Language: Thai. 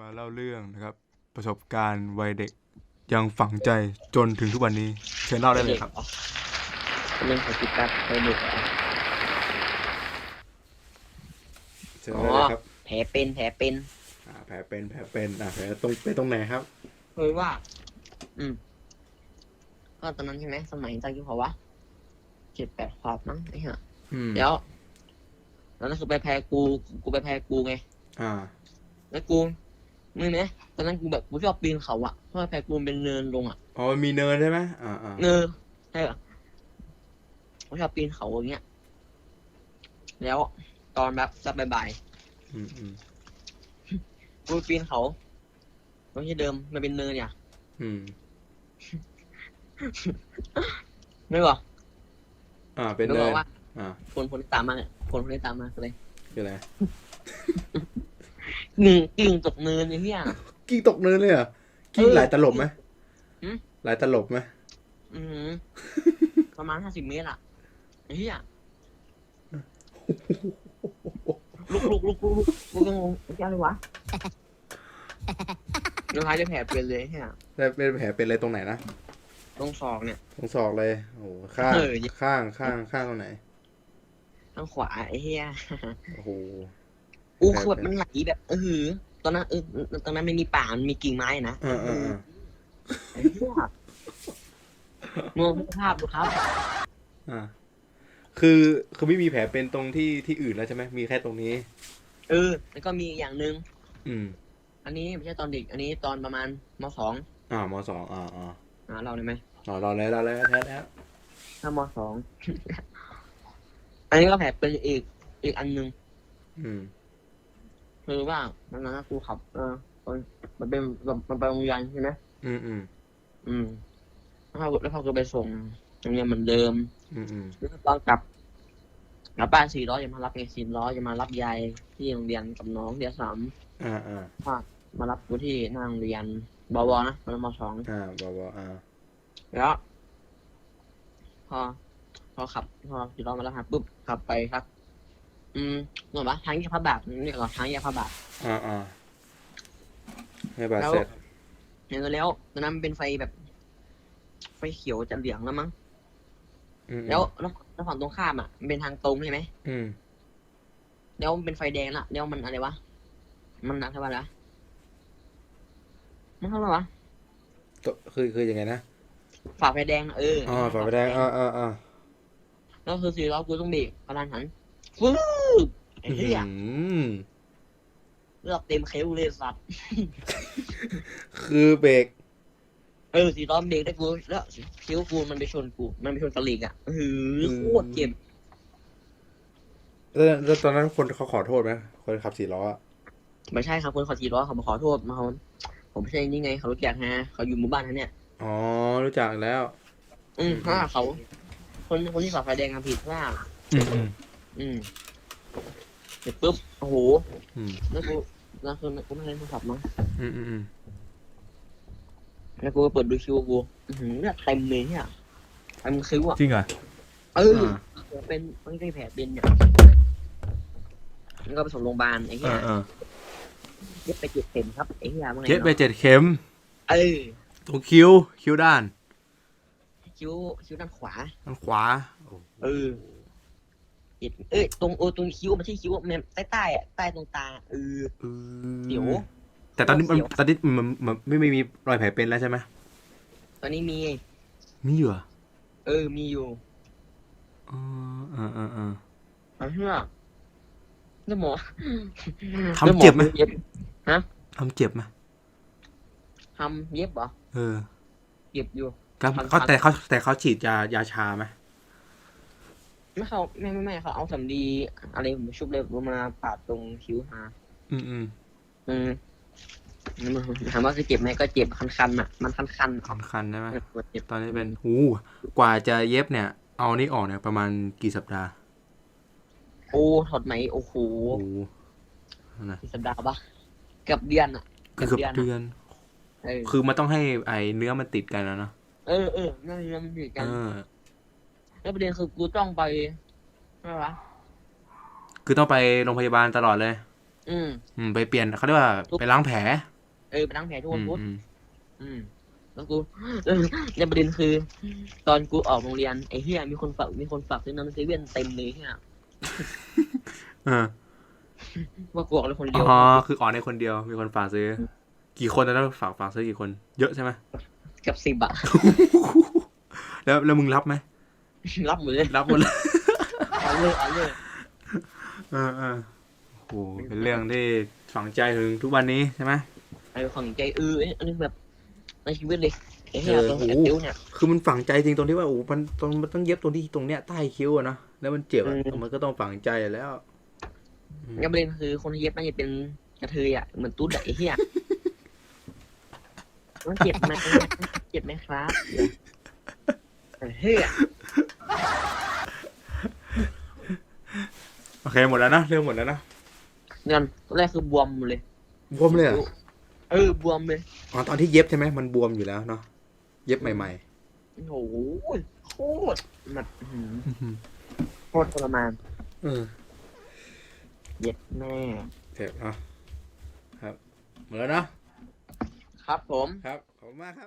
มาเล่าเรื่องนะครับ ประสบการณ์วัยเด็กยังฝังใจจนถึงทุกวันนี้ เชิญเล่าได้เลยครับ เรื่องของกิจการเคยเด็กเหรอเชิญได้เลยครับแผลเป็นแผลเป็นอ่าแผลเป็นแผลเป็นอ่าแผลตรงไปตรงไหนครับ เฮ้ยว่า อืม ก็ตอนนั้นใช่ไหมสมัยตอนกี่ขวบวะเจ็ดแปดขวบมั้งไอ้เหี้ยอืมแล้วตอนนั้นคือไปแพ้กู กูไปแพ้กูไง อ่า แล้วกู มึงเนี่ยตอนนั้นกูแบบกูชอบปีนเขาอะเพราะว่าแพ้กูมันเป็นเนินลงอะอ๋อมันมีเนินใช่ไหมอ่าอ่าเนินใช่เหรอกูชอบปีนเขาอย่างเงี้ย แล้วตอนแบบสักบ่ายอืมอืมๆกูปีนเขาไม่ใช่เดิมมันเป็นเนินเนี่ย อืมไม่บอกอ่าเป็นไม่เนิบอกนว่า อ่าคนคนที่ตามมาเนี่ยคนคนที่ตามมาคืออะไรคืออะไร หนึ่งกิ่งตกเนินไอ้เหี้ยกิ้งตกเนินเลยเหรอกิ้งเออหลายตลบไหมหืม หลายตลบไหมอือหือ ประมาณห้าสิบเมตรอะไอ้เหี้ยลุกลุกลุกลุกลุกลุกยังงงไอ้เหี้ยอะไรวะแล้วท้ายจะแผลเป็นเลยไอ้เหี้ยแล้วเป็นแผลเป็นอะไรตรงไหนนะตรงศอกเนี่ย ตรงศอกเลยโอ้โหข้างเออ ข้างข้างข้างตรงไหน ทางขวาไอ้เหี้ยโอ้โห อู้คือแบบมันไหลแบบเออหือตอนนั้นเออตอนนั้นไม่มีป่ามันมีกิ่งไม้นะอ่าอ่าอ่าไอ้เหี้ยมองภาพดูครับ อ่า คือคือไม่มีแผลเป็นตรงที่ที่อื่นแล้วใช่ไหมมีแค่ตรงนี้ เออ แล้วก็มีอีกอย่างหนึ่งอืม อันนี้ไม่ใช่ตอนเด็ก อันนี้ตอนประมาณมสองอ่ามสองอ่าอ่าอ่าเราได้ไหมอ๋อเราแล้วเราแล้วแท้แล้วถ้ามสองอันนี้ก็แผลเป็นอีกอีกอันหนึ่งอืม คือว่ามันนั้นครูขับ เออมันมันเป็นมันไปโรงเรียนใช่ไหมอืมอืมอืมแล้วเขาแล้วเขาก็ไปส่งโรงเรียนเหมือนเดิม อืมอืมแล้วตอนกลับกลับบ้านสี่ร้อยจะมารับไงสี่ร้อยจะมารับยายที่โรงเรียนกับน้องเดียสามอ่าอ่ามารับกูที่หน้าโรงเรียนบวนะตอนมสองอ่าบอบอ่าแล้วพอพอขับพอสี่ร้อยมาแล้วครับปุ๊บขับไปครับ อืมเหมือนว่าทางแยกพระบาทนี่ก่อนทางแยกพระบาท อ่าอ่าให้บาดแล้วเสร็จเนี่ยแล้วตอนนั้นมันเป็นไฟแบบ ไฟเขียวจะเหลืองแล้วมั้งอืมแล้วแล้วแล้วฝั่งตรงข้ามอะมันเป็นทางตรงใช่ไหมอืมแล้วมันเป็นไฟแดงละแล้วมันอะไรวะมันอะไรวะละมันเท่าไหร่วะก็คือคือยังไงนะฝ่าไฟแดงเอออ๋อ๋อฝาไปแดงอ่าอ่าอ่าแล้วคือสี่ล้อกูต้องเบรกกระดานหันฟึ๊บไอ้ เหี้ยอืมเลือกเต็มเคลเลยสัตว์ คือเบรกเออสี่ล้อเบรกได้กูแล้วคิ้วกูมันไปชนกู มันไปชนตะลิงอะเออโคตรเจ็บแล้วแล้วตอนนั้นคนเขาขอโทษไหมคนขับสี่ล้ออะไม่ใช่ครับคนขอสี่ล้อเขามาขอโทษมาเขาผมไม่ใช่นี่ไงเขารู้จักฮะเขาอยู่หมู่บ้านท่านเนี่ย อ๋อ รู้จักแล้ว อืมถ้าเขา คนคนที่ฝ่าไฟแดงทำผิดว่าอืมอืมอืม เสร็จปุ๊บโอ้โหอืมแล้วกูแล้วคือกูไม่เล่นโทรศัพท์มั้งอืมอืมอืมแล้วกูก็เปิดดูคิวกูอื้อหือเนี่ยเต็มเลยเนี่ยเต็มคิวอะจริงเหรอเอออ่าเป็นมันก็แผลเป็นเนี่ยแล้วก็ไปส่งโรงพยาบาลไอ้เหี้อ่ายอ่าเย็บไปเจ็ดเข็มครับไอ้เหี้ยมื่อไงเจ็ดไปเนาะเจ็ดเข็ม เออตรงคิ้ว คิ้วด้าน คิ้วคิ้วด้านขวา ด้านขวาโอ้เออ เจ็ดเอ้ยตรงเออตรงคิ้วไม่ใช่คิ้วมันใต้ใต้ๆอะใต้ตรงตาเออเออเดี๋ยว แต่ตอนนี้มันเดี๋ยว ตอนนี้มันมันไม่ไม่มีรอยแผลเป็นแล้วใช่ไหมตอนนี้มี มีเหรอเออมีอยู่อ๋ออ่าอ่าอ่า เอาเชื่อแล้วหมอทำเจ็บไหมแล้วอเย็บทำเจ็บไหมทำเย็บเหรอเออเย็บอยู่ก็ทำเขาทำแต่เขาแต่เขาฉีดยายาชาไหม ไม่เขาไม่ไม่ไม่เขาเอาสำลีอะไรผมชุบเลยผมมาปาดตรงคิ้วหาอืมอืมอืมถามว่าจะเจ็บไหมก็เจ็บคันๆอะมันคันๆออกสำคัญใช่ไหมปวดเจ็บตอนนี้เป็นหูกว่าจะเย็บเนี่ย เอานี่ออกเนี่ยประมาณกี่สัปดาห์โอ้ถอดไหมโอ้โหโอ้โหนะกี่สัปดาห์ปะเกือบเดือนอะเกือบเดือนเดือนเออคือมันต้องให้ไอเนื้อมันติดกันแล้วเนอะเออเออนั่นนั่นผิดกันเออ แล้วประเด็นคือกูต้องไปอะไรวะคือต้องไปโรงพยาบาลตลอดเลยเอืม อืม ไปเปลี่ยนเขาเรียกว่าไปล้างแผล เออไปล้างแผลทุกอืวันมพุธอืมอืม แล้วกูในประเด็นคือ ตอนกูออกโรงเรียนไอ้เฮียมีคนฝากมีคนฝากซื้อน้ำเซเว่นเต็มเลยเฮียเออว่ากูออกเลยคนเดียวอ๋อคืออ่อนในคนเดียว มีคนฝากซื้อ กี่คนตอนนั้นฝากฝากซื้อกี่คน เยอะใช่ไหมกับสิบอะแล้วแล้วมึงรับไหม รับหมดเลยรับหมดเลยเอาเลยเอาเลยเออเออโอ้โหเป็นเรื่องที่ฝังใจถึงทุกวันนี้ใช่ไหมไอ้ของใจเออเอ้ยอันนี้แบบในชีวิตเลยไอ้เฮียเออตรงโอ้แอโหบติ้วเนี่ยคือมันฝังใจจริงตรงที่ว่าโอ้โหมันตรงมันต้องเย็บตรงที่ตรงเนี้ยใต้คิ้วอะเนอะแล้วมันเจ็บอะอืมมันก็ต้องฝังใจแล้วในประเด็นคือคนที่เย็บน่าจะเป็นกระเทยอะเหมือนตุ๊ดอะไอ้เฮียมันเจ็บไหมเจ็บไหมครับไอ้เฮีย โอเคหมดแล้วนะเรื่องหมดแล้วนะเงินตอนแรกคือบวมหมดเลย บวมเลยเหรอเออบวมเลยอ๋อตอนที่เย็บใช่ไหมมันบวมอยู่แล้วเนาะเย็บใหม่ โอ้โหโคตรแบบอื้อหือๆ โคตรทรมานเออเย็ดแม่เจ็บเนาะครับหมดแล้วเนาะครับผม ครับ ขอบคุณมากครับ